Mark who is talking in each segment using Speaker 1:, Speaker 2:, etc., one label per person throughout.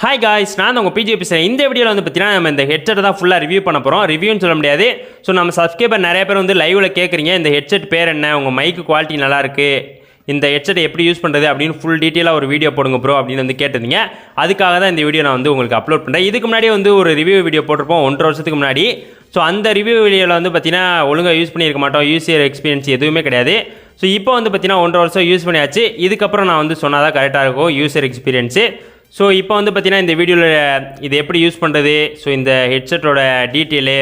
Speaker 1: Hi guys நான் உங்கள் PG பேசுகிறேன் இந்த வீடியோவில் வந்து பார்த்தீங்கன்னா நம்ம இந்த ஹெட்செட் தான் ஃபுல்லாக ரிவ்யூ பண்ண போகிறோம் ரிவ்யூன்னு சொல்ல முடியாது. ஸோ நம்ம சப்ஸ்கிரைபர் நிறைய பேர் வந்து லைவில் கேட்குறீங்க இந்த ஹெட்செட் பேர் என்ன? உங்கள் மைக்கு குவாலிட்டி நல்லாயிருக்கு இந்த ஹெட்செட் எப்படி யூஸ் பண்ணுறது அப்படின்னு ஃபுல் டீட்டெயிலாக ஒரு வீடியோ போடுங்க ப்ரோ அப்படின்னு வந்து கேட்டிருந்தீங்க. அதுக்காக தான் இந்த வீடியோ நான் வந்து உங்களுக்கு அப்லோட் பண்ணுறேன் இதுக்கு முன்னாடி வந்து ஒரு ரிவ்யூ வீடியோ போட்டிருப்போம். ஒன்றரை வருஷத்துக்கு முன்னாடி. ஸோ அந்த ரிவ்யூ வீடியோவில் வந்து பார்த்தீங்கன்னா ஒழுங்காக யூஸ் பண்ணியிருக்க மாட்டோம். யூசியர் எக்ஸ்பீரியன்ஸ் எதுவுமே கிடையாது. ஸோ இப்போ வந்து பார்த்தீங்கன்னா ஒன்றரை வருஷம் யூஸ் பண்ணியாச்சு. இதுக்கப்புறம் நான் வந்து சொன்னால் தான் கரெக்டாக இருக்கும். யூசர் எக்ஸ்பீரியன்ஸு ஸோ இப்போ வந்து பார்த்தீங்கன்னா இந்த வீடியோவில் இது எப்படி யூஸ் பண்ணுறது ஸோ இந்த ஹெட்செட்டோட டீட்டெயிலு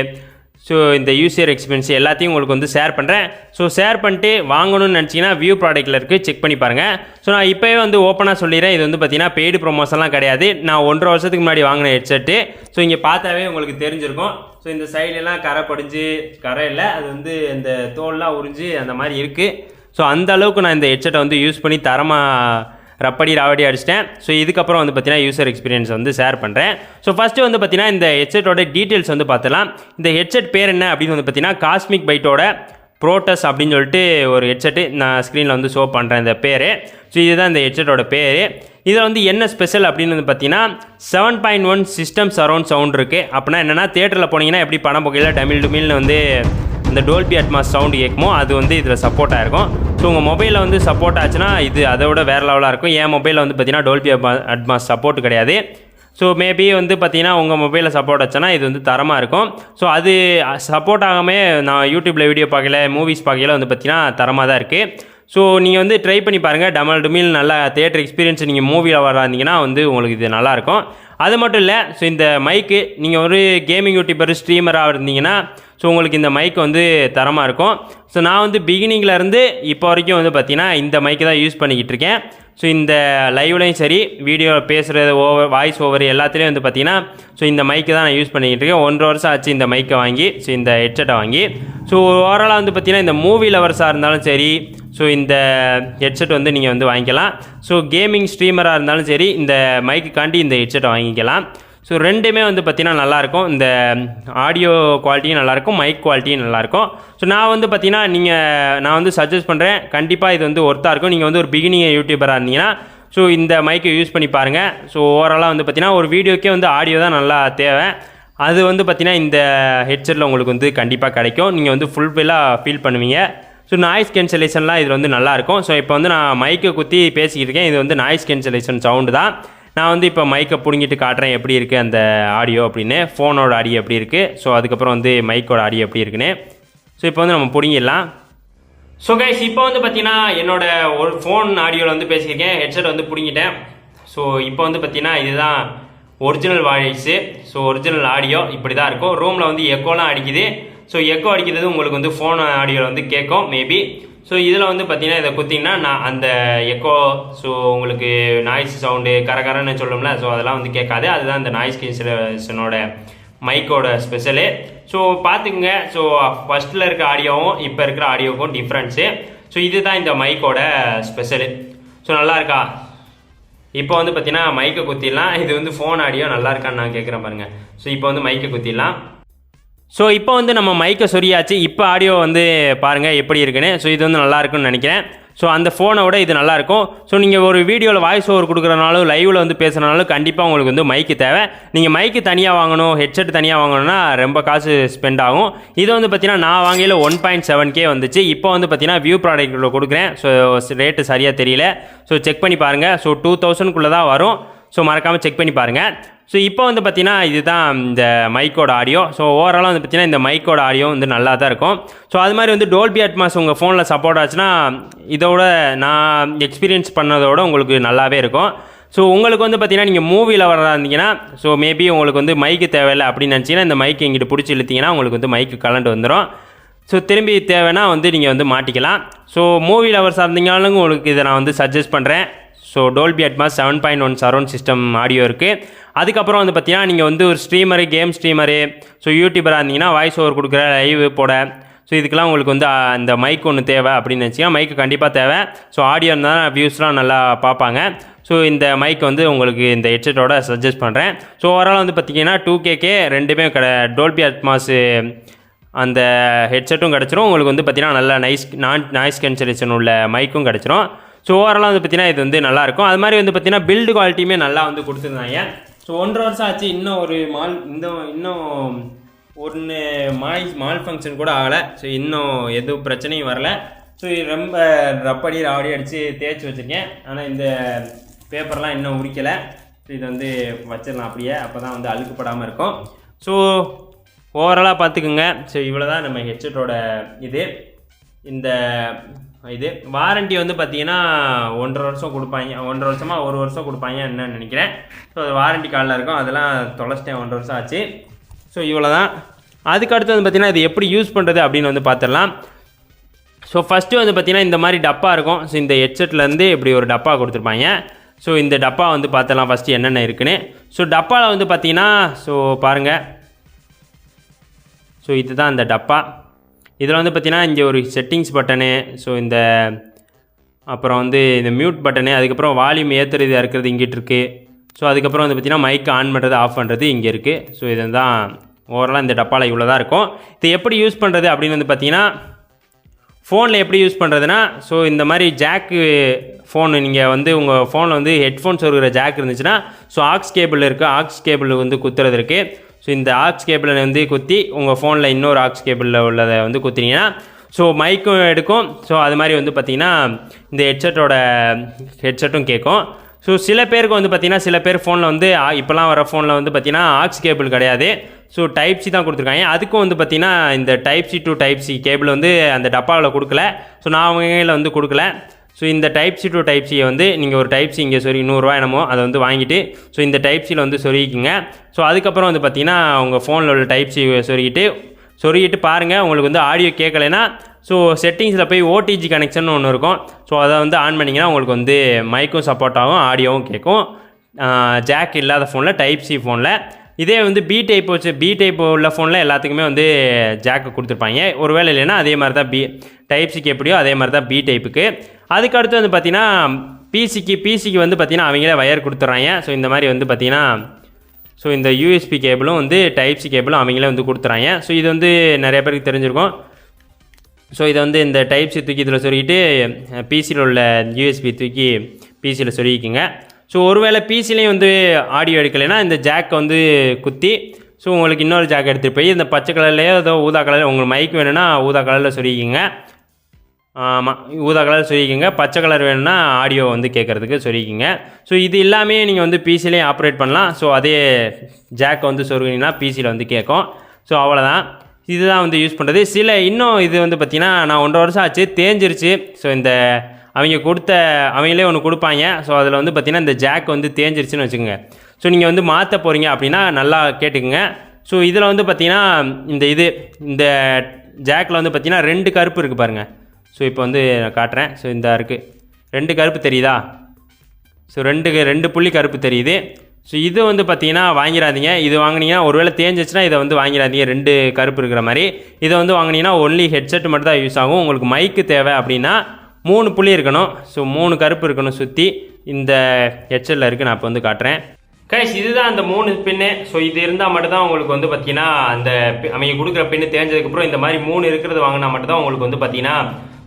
Speaker 1: ஸோ இந்த யூசியர் எக்ஸ்பீரியன்ஸ் எல்லாத்தையும் உங்களுக்கு வந்து ஷேர் பண்ணுறேன் ஸோ ஷேர் பண்ணிட்டு வாங்கணும்னு நினச்சிங்கன்னா வியூ ப்ராடக்ட்டில் இருக்குது செக் பண்ணி பாருங்கள் ஸோ நான் இப்போவே வந்து ஓப்பனாக சொல்லிடுறேன். இது வந்து பார்த்தீங்கன்னா பெய்டு ப்ரொமோஷன்லாம் கிடையாது. நான் ஒன்றரை வருஷத்துக்கு முன்னாடி வாங்கின ஹெட்செட்டு ஸோ இங்கே பார்த்தாவே உங்களுக்கு தெரிஞ்சிருக்கும். ஸோ இந்த சைடுலாம் கரை படிஞ்சு கரை இல்லை. அது வந்து இந்த தோல்லாம் உறிஞ்சு அந்த மாதிரி இருக்குது ஸோ அந்த அளவுக்கு நான் இந்த ஹெட்செட்டை வந்து யூஸ் பண்ணி தரமாக ரப்படி ராவடி அடிச்சிட்டேன். ஸோ இதுக்கப்புறம் வந்து பார்த்தீங்கன்னா யூசர் எக்ஸ்பீரியன்ஸ் வந்து ஷேர் பண்ணுறேன் ஸோ ஃபஸ்ட்டு வந்து பார்த்தீங்கன்னா இந்த ஹெட்செட்டோட டீட்டெயில்ஸ் வந்து பார்த்தலாம் இந்த ஹெட்செட் பேர் என்ன அப்படின்னு வந்து பார்த்தீங்கன்னா காஸ்மிக் பைட்டோட ப்ரோட்டஸ் அப்படின்னு சொல்லிட்டு ஒரு ஹெட்செட்டு நான் ஸ்க்ரீனில் வந்து ஷோ பண்ணுறேன் இந்த பேர். ஸோ இதுதான் இந்த ஹெட்செட்டோட பேர். இதில் வந்து என்ன ஸ்பெஷல் அப்படின்னு வந்து பார்த்தீங்கன்னா seven point one system surround sound இருக்குது அப்படின்னா என்னென்னா தேட்டரில் போனீங்கன்னா எப்படி படம் போகையில் டமில் டுமில்னு வந்து இந்த டோல்பி அட்மாஸ் சவுண்ட் கேட்குமோ அது வந்து இதில் சப்போர்ட் ஆகிருக்கும் ஸோ உங்கள் மொபைலில் வந்து சப்போர்ட் ஆச்சுன்னா இது அதை விட வேறு லெவலாக இருக்கும். என் மொபைலில் வந்து பார்த்தீங்கன்னா டோல்பி அட்மாஸ் சப்போர்ட் கிடையாது. ஸோ மேபி வந்து பார்த்தீங்கன்னா உங்கள் மொபைலில் சப்போர்ட் ஆச்சுன்னா இது வந்து தரமாக இருக்கும். ஸோ அது சப்போர்ட் ஆகாமே நான் யூடியூப்பில் வீடியோ பார்க்கல மூவிஸ் பார்க்கல வந்து பார்த்தீங்கன்னா தரமாக தான் இருக்குது ஸோ நீங்கள் வந்து ட்ரை பண்ணி பாருங்கள் டமல் டுமில் நல்லா தேட்டர் எக்ஸ்பீரியன்ஸ் நீங்கள் மூவியில் வராந்தீங்கன்னா வந்து உங்களுக்கு இது நல்லாயிருக்கும் அது மட்டும் இல்லை ஸோ இந்த மைக்கு நீங்கள் ஒரு கேமிங் யூடியூபர் ஸ்ட்ரீமராக இருந்தீங்கன்னா ஸோ உங்களுக்கு இந்த மைக் வந்து தரமாக இருக்கும். ஸோ நான் வந்து பிகினிங்லேருந்து இப்போ வரைக்கும் வந்து பார்த்தீங்கன்னா இந்த மைக்கு தான் யூஸ் பண்ணிக்கிட்டு இருக்கேன். ஸோ இந்த லைவ்லையும் சரி வீடியோ பேசுகிறது ஓவர் வாய்ஸ் ஓவர் எல்லாத்துலேயும் வந்து பார்த்தீங்கன்னா ஸோ இந்த மைக்கு தான் நான் யூஸ் பண்ணிக்கிட்டு இருக்கேன். ஒன்றரை வருஷம் ஆச்சு இந்த மைக்கை வாங்கி ஸோ இந்த ஹெட்செட்டை வாங்கி. ஸோ ஓவராலாக வந்து பார்த்தீங்கன்னா இந்த மூவி லவர்ஸாக இருந்தாலும் சரி ஸோ இந்த ஹெட்செட் வந்து நீங்கள் வந்து வாங்கிக்கலாம். ஸோ கேமிங் ஸ்ட்ரீமராக இருந்தாலும் சரி இந்த மைக்குக்காண்டி இந்த ஹெட்செட்டை வாங்கிக்கலாம். ஸோ ரெண்டுமே வந்து பார்த்திங்கன்னா நல்லாயிருக்கும் இந்த ஆடியோ குவாலிட்டியும் நல்லாயிருக்கும் மைக் குவாலிட்டியும் நல்லாயிருக்கும் ஸோ நான் வந்து பார்த்திங்கன்னா நீங்கள் நான் வந்து சஜஸ்ட் பண்ணுறேன் கண்டிப்பாக இது வந்து ஒர்த்தாக இருக்கும். நீங்கள் வந்து ஒரு பிகினிங் யூடியூபராக இருந்தீங்கன்னா ஸோ இந்த மைக்கை யூஸ் பண்ணி பாருங்கள் ஸோ ஓவராலாக வந்து பார்த்தீங்கன்னா ஒரு வீடியோக்கே வந்து ஆடியோ தான் நல்லா தேவை. அது வந்து பார்த்தீங்கன்னா இந்த ஹெட்செட்டில் உங்களுக்கு வந்து கண்டிப்பாக கிடைக்கும். நீங்கள் வந்து ஃபுல்ஃபில்லாக ஃபீல் பண்ணுவீங்க. ஸோ நாய்ஸ் கேன்சலேஷன்லாம் இது வந்து நல்லாயிருக்கும் ஸோ இப்போ வந்து நான் மைக்கை குத்தி பேசிக்கிட்டு இருக்கேன். இது வந்து நாய்ஸ் கேன்சலேஷன் சவுண்டு தான். நான் வந்து இப்போ மைக்கை பிடுங்கிட்டு காட்டுறேன் எப்படி இருக்குது அந்த ஆடியோ அப்படின்னு. ஃபோனோட ஆடியோ எப்படி இருக்குது ஸோ அதுக்கப்புறம் வந்து மைக்கோட ஆடியோ எப்படி இருக்குன்னு. ஸோ இப்போ வந்து நம்ம பிடுங்கிடலாம். ஸோ கைஸ் இப்போ வந்து பார்த்தீங்கன்னா என்னோடய ஒரு ஃபோன் ஆடியோவில் வந்து பேசியிருக்கேன். ஹெட்செட் வந்து பிடுங்கிட்டேன். ஸோ இப்போ வந்து பார்த்தீங்கன்னா இதுதான் original voice so original audio இப்படி தான் இருக்கும் ரூமில் வந்து எக்கோலாம் அடிக்குது. ஸோ எக்கோ அடிக்கிறது உங்களுக்கு வந்து ஃபோன் ஆடியோவில் வந்து கேட்கும் மேபி ஸோ இதில் வந்து பார்த்தீங்கன்னா இதை குத்திங்கன்னா நான் அந்த எக்கோ ஸோ உங்களுக்கு நாய்ஸ் சவுண்டு கரகரன்னு சொல்லும்ல ஸோ அதெல்லாம் வந்து கேட்காது. அதுதான் இந்த நாய்ஸ் கேன்சலேஷனோட மைக்கோட ஸ்பெஷலு ஸோ பார்த்துக்குங்க. ஸோ ஃபஸ்ட்டில் இருக்க ஆடியோவும் இப்போ இருக்கிற ஆடியோவுக்கும் டிஃப்ரென்ஸு ஸோ இதுதான் இந்த மைக்கோட ஸ்பெஷலு ஸோ நல்லா இருக்கா? இப்போ வந்து பார்த்தீங்கன்னா மைக்கை குத்திடலாம். இது வந்து ஃபோன் ஆடியோ நல்லா இருக்கான்னு நான் கேட்குறேன் பாருங்கள் ஸோ இப்போ வந்து மைக்கை குத்திடலாம். ஸோ இப்போ வந்து நம்ம மைக்கை சொரியாச்சு இப்போ ஆடியோ வந்து பாருங்கள் எப்படி இருக்குன்னு. ஸோ இது வந்து நல்லா இருக்குன்னு நினைக்கிறேன். ஸோ அந்த ஃபோனை விட இது நல்லாயிருக்கும் ஸோ நீங்கள் ஒரு வீடியோவில் வாய்ஸ் ஓவர் கொடுக்குறனாலும் லைவில் வந்து பேசுகிறனாலும் கண்டிப்பாக உங்களுக்கு வந்து மைக்கு தேவை. நீங்கள் மைக்கு தனியாக வாங்கணும் ஹெட்செட் தனியாக வாங்கணும்னா ரொம்ப காசு ஸ்பெண்ட் ஆகும். இது வந்து பார்த்தீங்கன்னா நான் வாங்கியில் ஒன் பாயிண்ட் செவன் கே வந்துச்சு. இப்போ வந்து பார்த்தீங்கன்னா வியூ ப்ராடக்ட்டில் கொடுக்குறேன். ஸோ ரேட்டு சரியாக தெரியல. ஸோ செக் பண்ணி பாருங்கள் ஸோ டூ தௌசண்ட்குள்ளே தான் வரும். ஸோ மறக்காமல் செக் பண்ணி பாருங்கள் ஸோ இப்போ வந்து பார்த்தீங்கன்னா இதுதான் இந்த மைக்கோட ஆடியோ ஸோ ஓவராலாக வந்து பார்த்தீங்கன்னா இந்த மைக்கோட ஆடியோ வந்து நல்லா தான் இருக்கும். ஸோ அது மாதிரி வந்து டோல்பி அட்மாஸ் உங்கள் ஃபோனில் சப்போர்ட் ஆச்சுன்னா இதோட நான் எக்ஸ்பீரியன்ஸ் பண்ணதோட உங்களுக்கு நல்லாவே இருக்கும். ஸோ உங்களுக்கு வந்து பார்த்தீங்கன்னா நீங்கள் மூவியில் வர இருந்தீங்கன்னா ஸோ மேபி உங்களுக்கு வந்து மைக்கு தேவையில்லை அப்படின்னு நினச்சிங்கன்னா இந்த மைக்கு எங்கிட்ட பிடிச்சி இழுத்தீங்கன்னா உங்களுக்கு வந்து மைக்கு கலண்டு வந்துடும் ஸோ திரும்பி தேவைன்னா வந்து நீங்கள் வந்து மாட்டிக்கலாம். ஸோ மூவி லவர்ஸாக இருந்தீங்கனாலும் உங்களுக்கு இதை நான் வந்து சஜஸ்ட் பண்ணுறேன் so Dolby Atmos seven point one surround system audio இருக்குது அதுக்கப்புறம் வந்து பார்த்தீங்கன்னா நீங்கள் வந்து ஒரு ஸ்ட்ரீமரு கேம் ஸ்ட்ரீமரு ஸோ யூடியூபராக இருந்தீங்கன்னா வாய்ஸ் ஓவர் கொடுக்குற லைவ் போட. ஸோ இதுக்கெல்லாம் உங்களுக்கு வந்து அந்த மைக் ஒன்று தேவை அப்படின்னு நினச்சிங்கன்னா மைக்கு கண்டிப்பாக தேவை. ஸோ ஆடியோ இருந்தால் வியூஸ்லாம் நல்லா பார்ப்பாங்க. ஸோ இந்த மைக் வந்து உங்களுக்கு இந்த ஹெட்செட்டோட சஜஸ்ட் பண்ணுறேன் ஸோ ஓவரால் வந்து பார்த்தீங்கன்னா டூ கேக்கே ரெண்டுமே கடை டோல்பி அட்மாஸு அந்த ஹெட்செட்டும் கிடச்சிரும். உங்களுக்கு வந்து பார்த்தீங்கன்னா நல்ல நைஸ் நான் நாய்ஸ் கேன்சலேஷன் உள்ள மைக்கும் கிடச்சிரும். ஸோ ஓவராலாக வந்து பார்த்தீங்கன்னா இது வந்து நல்லாயிருக்கும். அது மாதிரி வந்து பார்த்தீங்கன்னா பில்டு குவாலிட்டியுமே நல்லா வந்து கொடுத்துருந்தாங்க. ஸோ ஒன்றரை வருஷம் ஆச்சு. இன்னும் ஒரு மால் இந்த இன்னும் ஒன்று மால் மால் ஃபங்க்ஷன் கூட ஆகலை. ஸோ இன்னும் எதுவும் பிரச்சனையும் வரல. ஸோ இது ரொம்ப ரப்படி ராவடி அடித்து தேய்ச்சி வச்சுருக்கேன். ஆனால் இந்த பேப்பர்லாம் இன்னும் உரிக்கலை. ஸோ இதை வந்து வச்சிடலாம் அப்படியே. அப்போ தான் வந்து அழுக்குப்படாமல் இருக்கும். ஸோ ஓவராலாக பார்த்துக்குங்க. ஸோ இவ்வளோ தான் நம்ம ஹெட்செட்டோட இது. இந்த இது வாரண்டி வந்து பார்த்தீங்கன்னா ஒன்றரை வருஷம் கொடுப்பாங்க. ஒன்றரை வருஷமாக ஒரு வருஷம் கொடுப்பாங்க என்னன்னு நினைக்கிறேன். ஸோ அது வாரண்டி காலில் இருக்கும். அதெல்லாம் தொலைச்சிட்டேன். ஒன்றரை வருஷம் ஆச்சு. ஸோ இவ்வளோ தான் அதுக்கு அடுத்து வந்து பார்த்தீங்கன்னா இது எப்படி யூஸ் பண்ணுறது அப்படின்னு வந்து பார்த்துடலாம் ஸோ ஃபஸ்ட்டு வந்து பார்த்தீங்கன்னா இந்த மாதிரி டப்பா இருக்கும். ஸோ இந்த ஹெட்செட்லேருந்து இப்படி ஒரு டப்பா கொடுத்துருப்பாங்க. ஸோ இந்த டப்பா வந்து பார்த்தலாம் ஃபஸ்ட்டு என்னென்ன இருக்குன்னு. ஸோ டப்பாவில் வந்து பார்த்தீங்கன்னா ஸோ பாருங்கள் ஸோ இதுதான் அந்த டப்பா. இதில் வந்து பார்த்தீங்கன்னா இங்கே ஒரு செட்டிங்ஸ் பட்டனு ஸோ இந்த அப்புறம் வந்து இந்த மியூட் பட்டனு அதுக்கப்புறம் வால்யூம் ஏற்றுறது இறக்குறது இங்கிட்டு இருக்குது ஸோ அதுக்கப்புறம் வந்து பார்த்தீங்கன்னா மைக் ஆன் பண்ணுறது ஆஃப் பண்ணுறது இங்கே இருக்குது ஸோ இதுதான் ஓவராலாக இந்த டப்பாவில் இவ்வளோ தான் இருக்கும். இது எப்படி யூஸ் பண்ணுறது அப்படின்னு வந்து பார்த்தீங்கன்னா ஃபோனில் எப்படி யூஸ் பண்ணுறதுனா ஸோ இந்த மாதிரி ஜாக்கு ஃபோனு நீங்கள் வந்து உங்கள் ஃபோனில் வந்து ஹெட்ஃபோன்ஸ் இருக்கிற ஜாக் இருந்துச்சுன்னா ஸோ ஆக்ஸ் கேபிள் இருக்குது ஆக்ஸ் கேபிள் வந்து குத்துறது இருக்குது ஸோ இந்த ஆக்ஸ் கேபிளை வந்து குத்தி உங்கள் ஃபோனில் இன்னொரு ஆக்ஸ் கேபிளில் உள்ளதை வந்து குத்தினீங்கன்னா ஸோ மைக்கும் எடுக்கும். ஸோ அது மாதிரி வந்து பார்த்தீங்கன்னா இந்த ஹெட்செட்டோட ஹெட்செட்டும் கேட்கும். ஸோ சில பேருக்கு வந்து பார்த்தீங்கன்னா சில பேர் ஃபோனில் வந்து ஆ, இப்போலாம் வர ஃபோனில் வந்து பார்த்தீங்கன்னா ஆக்ஸ் கேபிள் கிடையாது. ஸோ டைப் சி தான் கொடுத்துருக்காங்க. அதுக்கும் வந்து பார்த்தீங்கன்னா இந்த type C to type C cable வந்து அந்த டப்பாவில் கொடுக்கல. ஸோ நான் அவங்க கையில் வந்து கொடுக்கல. ஸோ இந்த டைப் சி டு டைப் சியை வந்து நீங்கள் ஒரு டைப் சி இங்கே சொல்லி நூறுரூவா என்னமோ அதை வந்து வாங்கிட்டு ஸோ இந்த டைப் சியில் வந்து சொருகிக்குங்க. ஸோ அதுக்கப்புறம் வந்து பார்த்தீங்கன்னா உங்கள் ஃபோனில் உள்ள டைப் சி சொருகிட்டு சொருகிட்டு பாருங்கள் உங்களுக்கு வந்து ஆடியோ கேட்கலைன்னா ஸோ செட்டிங்ஸில் போய் ஓடிஜி கனெக்ஷன் ஒன்று இருக்கும். ஸோ அதை வந்து ஆன் பண்ணிங்கன்னா உங்களுக்கு வந்து மைக்கும் சப்போர்ட் ஆகும் ஆடியோவும் கேட்கும். ஜாக் இல்லாத ஃபோனில் டைப் சி ஃபோனில் இதே வந்து பி டைப் வச்சு பி டைப் உள்ள ஃபோனில் எல்லாத்துக்குமே வந்து ஜாக்கு கொடுத்துருப்பாங்க. ஒரு வேளை இல்லைன்னா அதே மாதிரி தான் பி டைப் சிக்கு எப்படியோ அதே மாதிரி தான் பி டைப்புக்கு அதுக்கு அடுத்து வந்து பார்த்திங்கன்னா பிசிக்கு பிசிக்கு வந்து பார்த்திங்கன்னா அவங்களே வயர் கொடுத்துட்றாங்க. ஸோ இந்த மாதிரி வந்து பார்த்திங்கன்னா ஸோ இந்த யூஎஸ்பி கேபிளும் வந்து டைப் சி கேபிளும் அவங்களே வந்து கொடுத்துறாங்க ஸோ இது வந்து நிறைய பேருக்கு தெரிஞ்சிருக்கும். ஸோ இதை வந்து இந்த டைப் சி தூக்கி இதில் சொல்லிக்கிட்டு பிசியில் உள்ள யூஎஸ்பி தூக்கி பிசியில் சொல்லிக்கிங்க. ஸோ ஒருவேளை பிசிலையும் வந்து ஆடியோ எடுக்கலைன்னா இந்த ஜாக்கை வந்து குத்தி ஸோ உங்களுக்கு இன்னொரு ஜாக் எடுத்துகிட்டு போய் இந்த பச்சை கலர்லேயோ ஏதோ ஊதா கலரில் உங்களுக்கு மைக் வேணும்னா ஊதா கலரில் சொல்லிக்கிங்க. ஊதா கலர் சொல்லிக்கோங்க. பச்சை கலர் வேணும்னா ஆடியோ வந்து கேட்குறதுக்கு சொல்லிக்கோங்க. ஸோ இது எல்லாமே நீங்கள் வந்து பிசிலே ஆப்ரேட் பண்ணலாம். ஸோ அதே ஜாக் வந்து சொருகினீங்கன்னா பிசியில் வந்து கேட்கும். ஸோ அவ்வளோதான் இதுதான் வந்து யூஸ் பண்ணுறது சில இன்னும் இது வந்து பார்த்திங்கன்னா நான் ஒன்றரை வருஷம் ஆச்சு தேஞ்சிருச்சு. ஸோ இந்த அவங்க கொடுத்த அவங்களே ஒன்று கொடுப்பாங்க. ஸோ அதில் வந்து பார்த்திங்கன்னா இந்த ஜாக் வந்து தேஞ்சிருச்சுன்னு வச்சுக்கோங்க. ஸோ நீங்கள் வந்து மாற்ற போகிறீங்க அப்படின்னா நல்லா கேட்டுக்குங்க. ஸோ இதில் வந்து பார்த்திங்கன்னா இந்த இது இந்த ஜாக்கில் வந்து பார்த்திங்கன்னா ரெண்டு கருப்பு இருக்குது பாருங்கள் ஸோ இப்போ வந்து நான் காட்டுறேன். ஸோ இந்த இருக்குது ரெண்டு கருப்பு தெரியுதா? ஸோ ரெண்டு ரெண்டு புள்ளி கருப்பு தெரியுது. ஸோ இது வந்து பார்த்தீங்கன்னா வாங்கிடாதீங்க இது வாங்கினீங்கன்னா ஒருவேளை தேஞ்சிச்சுன்னா இதை வந்து வாங்கிடாதீங்க ரெண்டு கருப்பு இருக்கிற மாதிரி. இதை வந்து வாங்கினீங்கன்னா ஒன்லி ஹெட்செட் மட்டும் தான் யூஸ் ஆகும். உங்களுக்கு மைக்கு தேவை அப்படின்னா மூணு புள்ளி இருக்கணும். ஸோ மூணு கருப்பு இருக்கணும் சுற்றி இந்த ஹெட்செட்டில் இருக்குது நான் இப்போ வந்து காட்டுறேன். கைஸ் இதுதான் அந்த மூணு பின்னு ஸோ இது இருந்தால் மட்டும்தான் உங்களுக்கு வந்து பார்த்தீங்கன்னா அந்த அவங்க கொடுக்குற பின்னு தேஞ்சதுக்கப்புறம் இந்த மாதிரி மூணு இருக்கிறது வாங்கினா மட்டும்தான் உங்களுக்கு வந்து பார்த்தீங்கன்னா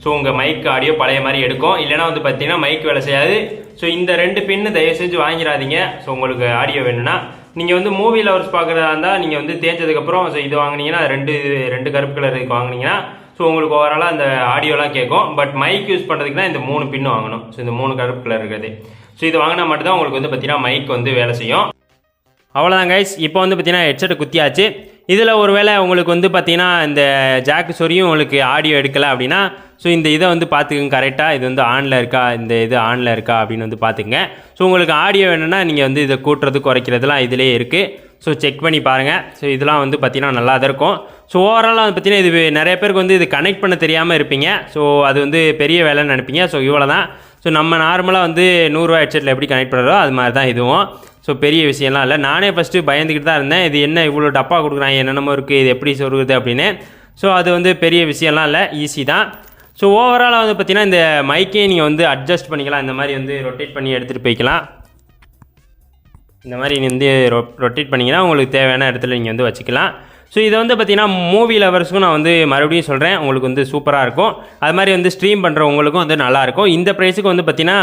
Speaker 1: ஸோ உங்கள் மைக் ஆடியோ பழைய மாதிரி எடுக்கும். இல்லைனா வந்து பார்த்தீங்கன்னா மைக் வேலை செய்யாது. ஸோ இந்த ரெண்டு பின்னு தயவு செஞ்சு வாங்கிடாதீங்க. ஸோ உங்களுக்கு ஆடியோ வேணும்னா. நீங்கள் வந்து மூவி லவர்ஸ் பார்க்குறதா இருந்தால் நீங்கள் வந்து தேஞ்சதுக்கப்புறம் ஸோ இது வாங்குனீங்கன்னா ரெண்டு ரெண்டு கருப்பு கலர் இதுக்கு வாங்குனீங்கன்னா ஸோ உங்களுக்கு ஓவராலாக அந்த ஆடியோலாம் கேட்கும். பட் மைக் யூஸ் பண்ணுறதுக்குனா இந்த மூணு பின்னு வாங்கணும். ஸோ இந்த மூணு கருப்பு கலர் இருக்கிறது. ஸோ இது வாங்கினா மட்டும்தான் உங்களுக்கு வந்து பார்த்தீங்கன்னா மைக் வந்து வேலை செய்யும். அவ்வளோதான் கைஸ் இப்போ வந்து பார்த்தீங்கன்னா ஹெட்செட்டை குத்தியாச்சு. இதில் ஒருவேளை உங்களுக்கு வந்து பார்த்திங்கன்னா இந்த ஜாக்கு சொரியும் உங்களுக்கு ஆடியோ எடுக்கலை அப்படின்னா ஸோ இந்த இதை வந்து பார்த்துக்குங்க கரெக்டாக இது வந்து ஆனில் இருக்கா? இந்த இது ஆனில் இருக்கா? அப்படின்னு வந்து பார்த்துக்குங்க. ஸோ உங்களுக்கு ஆடியோ வேணும்னா நீங்கள் வந்து இதை கூட்டுறது குறைக்கிறதுலாம் இதிலே இருக்குது ஸோ செக் பண்ணி பாருங்கள் ஸோ இதெல்லாம் வந்து பார்த்திங்கன்னா நல்லா தான் இருக்கும். ஸோ ஓவராலாக வந்து பார்த்தீங்கன்னா இது நிறைய பேருக்கு வந்து இது கனெக்ட் பண்ண தெரியாமல் இருப்பீங்க. ஸோ அது வந்து பெரிய வேலைன்னு நினைப்பீங்க. ஸோ இவ்வளோ தான் ஸோ நம்ம நார்மலாக வந்து நூறுரூவா ஹெட்செட்டில் எப்படி கனெக்ட் பண்ணுறதோ அது மாதிரி தான் இதுவும். ஸோ பெரிய விஷயம்லாம் இல்லை. நானே ஃபஸ்ட்டு பயந்துக்கிட்டு தான் இருந்தேன். இது என்ன இவ்வளோ டப்பா கொடுக்குறாங்க? என்னென்னமோ இருக்குது இது எப்படி சொல்கிறது அப்படின்னு. ஸோ அது வந்து பெரிய விஷயம்லாம் இல்லை. ஈஸி தான். ஸோ ஓவராலாக வந்து பார்த்திங்கன்னா இந்த மைக்கே நீங்கள் வந்து அட்ஜஸ்ட் பண்ணிக்கலாம். இந்த மாதிரி வந்து ரொட்டேட் பண்ணி எடுத்துகிட்டு போய்க்கலாம். இந்த மாதிரி நீ வந்து ரொ ரொட்டேட் பண்ணிங்கன்னா உங்களுக்கு தேவையான இடத்துல நீங்கள் வந்து வச்சுக்கலாம். ஸோ இதை வந்து பார்த்தீங்கன்னா மூவி லவர்ஸ்க்கும் நான் வந்து மறுபடியும் சொல்கிறேன் உங்களுக்கு வந்து சூப்பராக இருக்கும். அது மாதிரி வந்து ஸ்ட்ரீம் பண்ணுறவங்களுக்கும் வந்து நல்லாயிருக்கும் இந்த ப்ரைஸுக்கு வந்து பார்த்தீங்கன்னா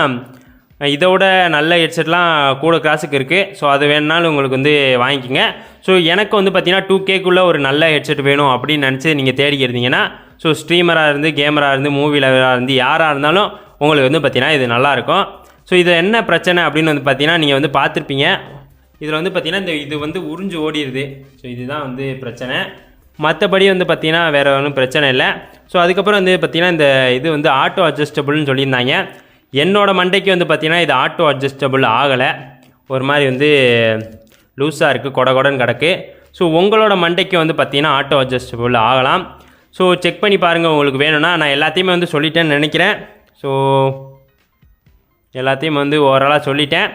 Speaker 1: இதோட நல்ல ஹெட்செட்லாம் கூட காசுக்கு இருக்குது ஸோ அது வேணுனாலும் உங்களுக்கு வந்து வாங்கிக்கோங்க. ஸோ எனக்கு வந்து பார்த்தீங்கன்னா டூ கேக்குள்ளே ஒரு நல்ல ஹெட்செட் வேணும் அப்படின்னு நினச்சி நீங்கள் தேடி இருந்தீங்கன்னா ஸோ ஸ்ட்ரீமராக இருந்து கேமராக இருந்து மூவி லவராக இருந்து யாராக இருந்தாலும் உங்களுக்கு வந்து பார்த்தீங்கன்னா இது நல்லாயிருக்கும் ஸோ இது என்ன பிரச்சனை அப்படின்னு வந்து பார்த்தீங்கன்னா நீங்கள் வந்து பார்த்துருப்பீங்க. இதில் வந்து பார்த்திங்கன்னா இந்த இது வந்து உறிஞ்சு ஓடிடுது ஸோ இதுதான் வந்து பிரச்சனை. மற்றபடி வந்து பார்த்திங்கன்னா வேறு ஒன்றும் பிரச்சனை இல்லை. ஸோ அதுக்கப்புறம் வந்து பார்த்திங்கன்னா இந்த இது வந்து ஆட்டோ அட்ஜஸ்டபுள்னு சொல்லியிருந்தாங்க. என்னோடய மண்டைக்கு வந்து பார்த்திங்கன்னா இது ஆட்டோ அட்ஜஸ்டபுள் ஆகலை. ஒரு மாதிரி வந்து லூஸாக இருக்குது கொட கொடன்னு கிடக்கு. ஸோ உங்களோட மண்டைக்கு வந்து பார்த்திங்கன்னா ஆட்டோ அட்ஜஸ்டபுள் ஆகலாம். ஸோ செக் பண்ணி பாருங்கள் உங்களுக்கு வேணும்னா நான் எல்லாத்தையுமே வந்து சொல்லிட்டேன்னு நினைக்கிறேன். ஸோ எல்லாத்தையும் வந்து ஓவராலாக சொல்லிட்டேன்.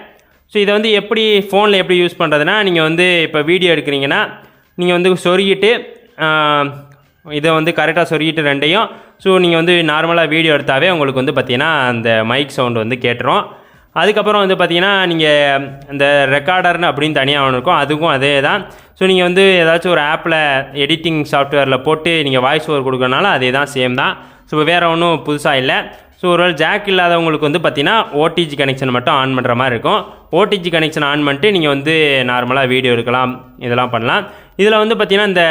Speaker 1: ஸோ இதை வந்து எப்படி ஃபோனில் எப்படி யூஸ் பண்ணுறதுனா நீங்கள் வந்து இப்போ வீடியோ எடுக்கிறீங்கன்னா நீங்கள் வந்து சொருகிட்டு இதை வந்து கரெக்டாக சொருகிட்டு ரெண்டையும் ஸோ நீங்கள் வந்து நார்மலாக வீடியோ எடுத்தாவே உங்களுக்கு வந்து பார்த்தீங்கன்னா அந்த மைக் சவுண்டு வந்து கேட்டுரும். அதுக்கப்புறம் வந்து பார்த்தீங்கன்னா நீங்கள் இந்த ரெக்கார்டர்னு அப்படின்னு தனியாக ஒன்று இருக்கும் அதுக்கும் அதே தான். ஸோ நீங்கள் வந்து ஏதாச்சும் ஒரு ஆப்பில் எடிட்டிங் சாஃப்ட்வேரில் போட்டு நீங்கள் வாய்ஸ் ஓவர் கொடுக்கறனால அதே தான் சேம் தான். ஸோ வேறு ஒன்றும் புதுசாக இல்லை. ஸோ ஒருவேளை ஜாக் இல்லாதவங்களுக்கு வந்து பார்த்தீங்கன்னா ஓடிஜி கனெக்ஷன் மட்டும் ஆன் பண்ணுற மாதிரி இருக்கும். ஓடிஜி கனெக்ஷன் ஆன் பண்ணிட்டு நீங்கள் வந்து நார்மலாக வீடியோ எடுக்கலாம் இதெல்லாம் பண்ணலாம். இதில் வந்து பார்த்தீங்கன்னா இந்த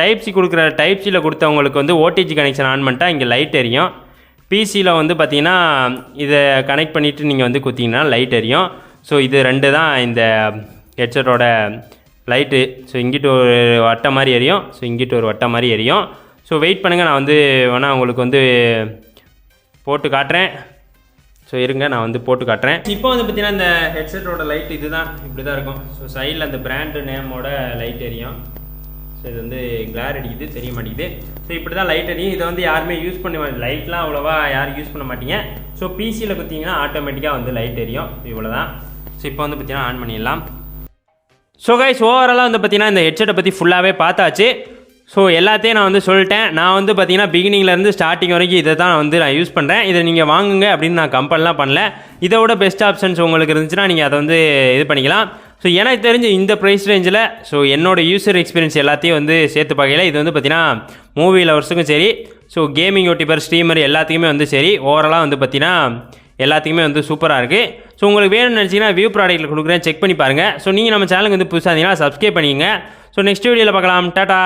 Speaker 1: டைப் சி கொடுக்குற டைப்சியில் கொடுத்தவங்களுக்கு வந்து ஓடிஜி கனெக்ஷன் ஆன் பண்ணிட்டா இங்கே லைட் எரியும். பிசியில் வந்து பார்த்தீங்கன்னா இதை கனெக்ட் பண்ணிவிட்டு நீங்கள் வந்து குத்திங்கன்னா லைட் எரியும். ஸோ இது ரெண்டு தான் இந்த ஹெட்செட்டோட லைட்டு ஸோ இங்கிட்டு ஒரு வட்டை மாதிரி எரியும். ஸோ இங்கிட்டு ஒரு வட்டை மாதிரி எரியும். ஸோ வெயிட் பண்ணுங்கள் நான் வந்து வேணால் உங்களுக்கு வந்து போட்டு காட்டுறேன். ஸோ இருங்க நான் வந்து போட்டு காட்டுறேன். இப்போ வந்து பார்த்தீங்கன்னா இந்த ஹெட்செட்டோட லைட் இதுதான் இப்படி தான் இருக்கும் ஸோ சைடில் அந்த பிராண்டு நேமோட லைட் எரியும். ஸோ இது வந்து கிளார் அடிக்குது தெரிய மாட்டேங்குது. ஸோ இப்படி தான் லைட் எரியும். இதை வந்து யாருமே யூஸ் பண்ண லைட்லாம் அவ்வளோவா யாரும் யூஸ் பண்ண மாட்டீங்க. ஸோ பிசியில் குத்திங்கன்னா ஆட்டோமேட்டிக்காக வந்து லைட் எரியும். இவ்வளோ தான் ஸோ இப்போ வந்து பார்த்தீங்கன்னா ஆன் பண்ணிடலாம். ஸோ கைஸ் ஓவராலாக வந்து பார்த்தீங்கன்னா இந்த ஹெட்செட்டை பற்றி ஃபுல்லாகவே பார்த்தாச்சு. ஸோ எல்லாத்தையும் நான் வந்து சொல்லிட்டேன். நான் வந்து பார்த்தீங்கன்னா பிகினிங்லேருந்து ஸ்டார்டிங் வரைக்கும் இதை தான் வந்து நான் யூஸ் பண்ணுறேன் இதை நீங்கள் வாங்குங்க அப்படின்னு நான் கம்பெனிலாம் பண்ணல. இதை விட பெஸ்ட் ஆப்ஷன்ஸ் உங்களுக்கு இருந்துச்சுன்னா நீங்கள் அதை வந்து இது பண்ணிக்கலாம். ஸோ எனக்கு தெரிஞ்ச இந்த ப்ரைஸ் ரேஞ்சில் ஸோ என்னோட யூசர் எக்ஸ்பீரியன்ஸ் எல்லாத்தையும் வந்து சேர்த்து பார்க்கையில இது வந்து பார்த்தீங்கன்னா மூவி லவர்ஸுக்கும் சரி ஸோ கேமிங் யூடியூபர் ஸ்ட்ரீமர் எல்லாத்துக்குமே வந்து சரி. ஓவராலாக வந்து பார்த்தீங்கன்னா எல்லாத்துக்குமே வந்து சூப்பராக இருக்குது ஸோ உங்களுக்கு வேணும்னு நினச்சிங்கன்னா வியூ ப்ராடக்ட்டில் கொடுக்குறேன். செக் பண்ணி பாருங்கள் ஸோ நீங்கள் நம்ம சேனலுக்கு வந்து புதுசாக இருந்தீங்கன்னா சப்ஸ்கிரைப் பண்ணிக்கங்க. ஸோ நெக்ஸ்ட் வீடியோவில் பார்க்கலாம். டாட்டா